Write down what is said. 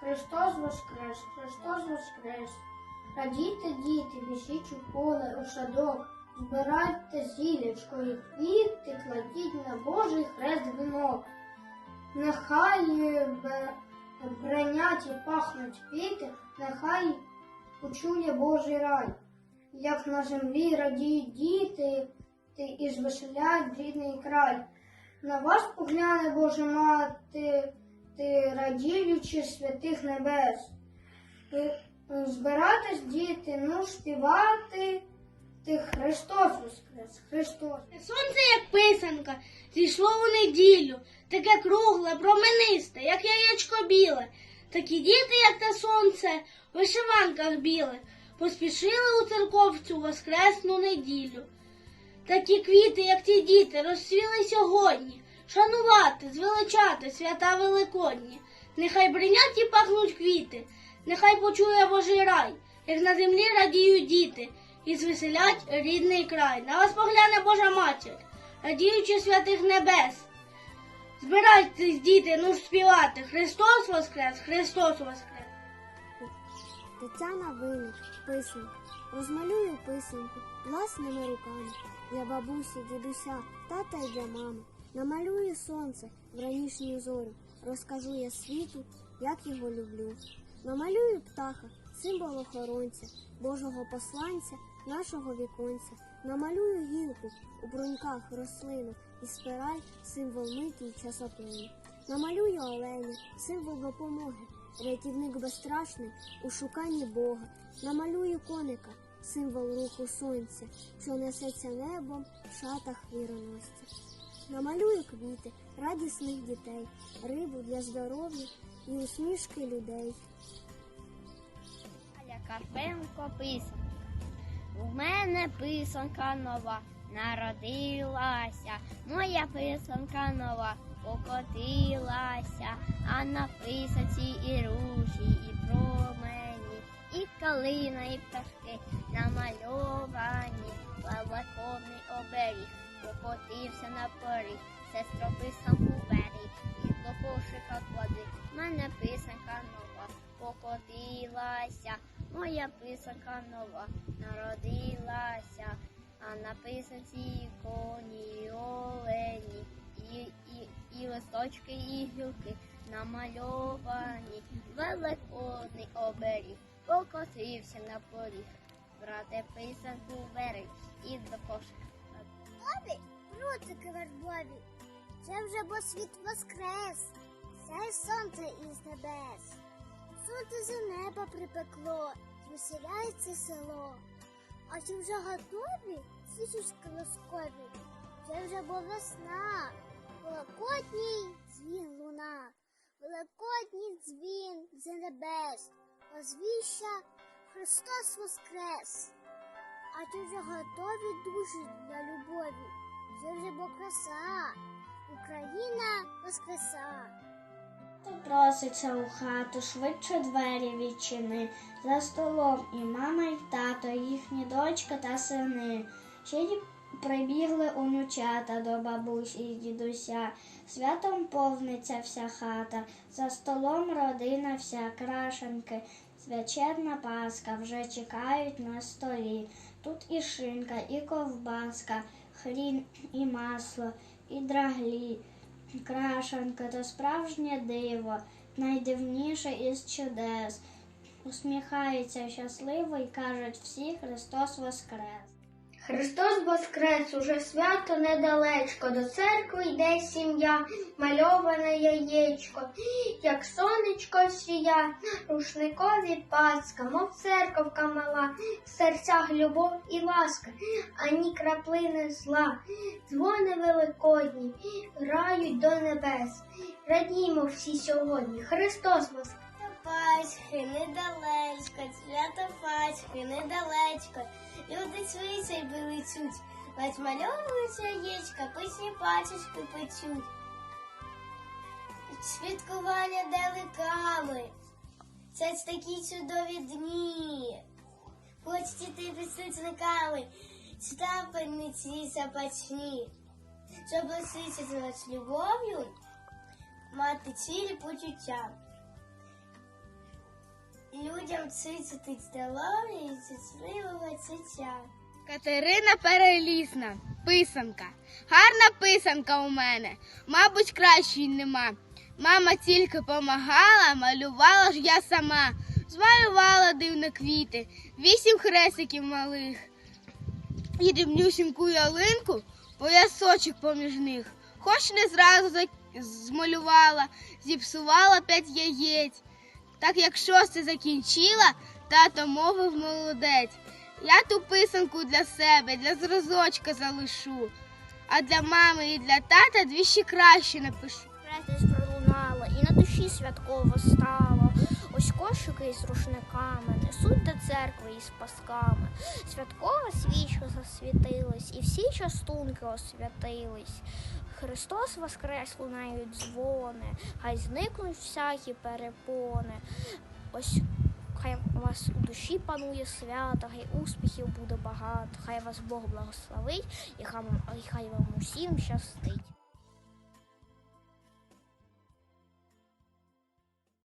Христос воскрес, Христос воскрес. Радійте, діти, біжіть у поле, у садок, збирайте зілячко і квіти, кладіть на Божий хрест вінок. Нехай бренять і пахнуть квіти, нехай почує Божий рай. Як на землі радіють діти, ти і звеселяють рідний край. На вас погляне Божа мати, ти радіючи святих небес. Збиратись, діти, ну співати, ти Христос Воскрес, Христос. Сонце, як писанка, зійшло у неділю, таке кругле, променисте, як яєчко біле. Такі діти, як те сонце, в вишиванках білих, поспішили у церковцю воскресну неділю. Такі квіти, як ті діти, розцвіли сьогодні, шанувати, звеличати свята великодні. Нехай бринять і пахнуть квіти, нехай почує Божий рай, як на землі радіють діти, і звеселять рідний край. На вас погляне Божа матір, радіючи святих небес. Збирайтесь, діти, ну ж співати. Христос Воскрес, Христос Воскрес. Тетяна Винник, писанка. Розмалюю писанку власними руками для бабусі, дідуся, тата і для мами. Намалюю сонце в ранішню зорю. Розкажу я світу, як його люблю. Намалюю птаха, символ охоронця, Божого посланця, нашого віконця. Намалюю гілку у бруньках рослину і спираль, символ миті й часоплину. Намалюю оленя, символ допомоги, рятівник безстрашний у шуканні Бога. Намалюю коника, символ руху сонця, що несеться небом в шатах віроносця. Намалюю квіти, радісних дітей, рибу для здоров'я і усмішки людей. Аля Карпенко писанка. У мене писанка нова, народилася, моя писанка нова, покотилася, а на писанці і ружі, і промені, і калина, і пташки намальовані, великодний оберіг, покотився на поріг, сестро писанку бери, і до кошика клади, мене писанка нова, покотилася, моя писанка нова, народилася, а на писанці коні, олені, і, і, і листочки, і гілки намальовані, великодний оберіг, покотився на поріг, брате писанку бери і до кошика. Бобі, вербові, це вже бо світ воскрес, це сонце із небес. Сонце за неба припекло, веселяється село. А чи вже готові свічечки лоскові? Це вже бо весна, великодній дзвін луна, великодній дзвін з небес, озвіща Христос Воскрес. А чи вже готові душі для любові? Це вже бо краса, Україна воскреса. Проситься у хату, швидше двері відчини. За столом і мама, і тато, їхні дочка та сини. Ще й прибігли онучата до бабусі і дідуся. Святом повниться вся хата, за столом родина вся крашенки. Свячерна паска вже чекають на столі. Тут і шинка, і ковбаска, хрін, і масло, і драглі. Крашанка то справжнє диво, найдивніше із чудес. Усміхається щасливо і кажуть всі Христос Воскрес. Христос Воскрес, уже свято недалечко, до церкви йде сім'я, мальоване яєчко, як сонечко сія, рушникові паска, мов церковка мала, в серцях любов і ласка, ані краплини зла, дзвони великодні, грають до небес. Радімо всі сьогодні, Христос Воскрес! Пасхи недалечко, свято Пасхи недалечко. Люди свиці й билицють, ледь мальовують яєчка, писні пачечки печуть. Святкування далеками, це ж такі чудові дні. Хоч діти підсвітниками, стапельниці запачні, щоб освічити вас любов'ю, мати цілі почуття. Людям цицятить здоров'я і щасливого циця. Катерина Перелісна, писанка. Гарна писанка у мене, мабуть, кращої нема. Мама тільки помагала, малювала ж я сама. Змалювала дивно квіти, вісім хрестиків малих. І дрібнюсіньку ялинку, поясочок поміж них. Хоч не зразу змалювала, зіпсувала п'ять яєць. Так як шосте закінчила, тато мовив молодець. Я ту писанку для себе, для зразочка залишу. А для мами і для тата двічі краще напишу. Хрестись пролунало, і на душі святково стало. Ось кошики із рушниками несуть до церкви із пасками. Святкова свічка засвітилась, і всі частунки освятились. Христос воскрес лунають дзвони, хай зникнуть всякі перепони. Ось хай у вас у душі панує свято, хай успіхів буде багато, хай вас Бог благословить, і хай, вам усім щастить.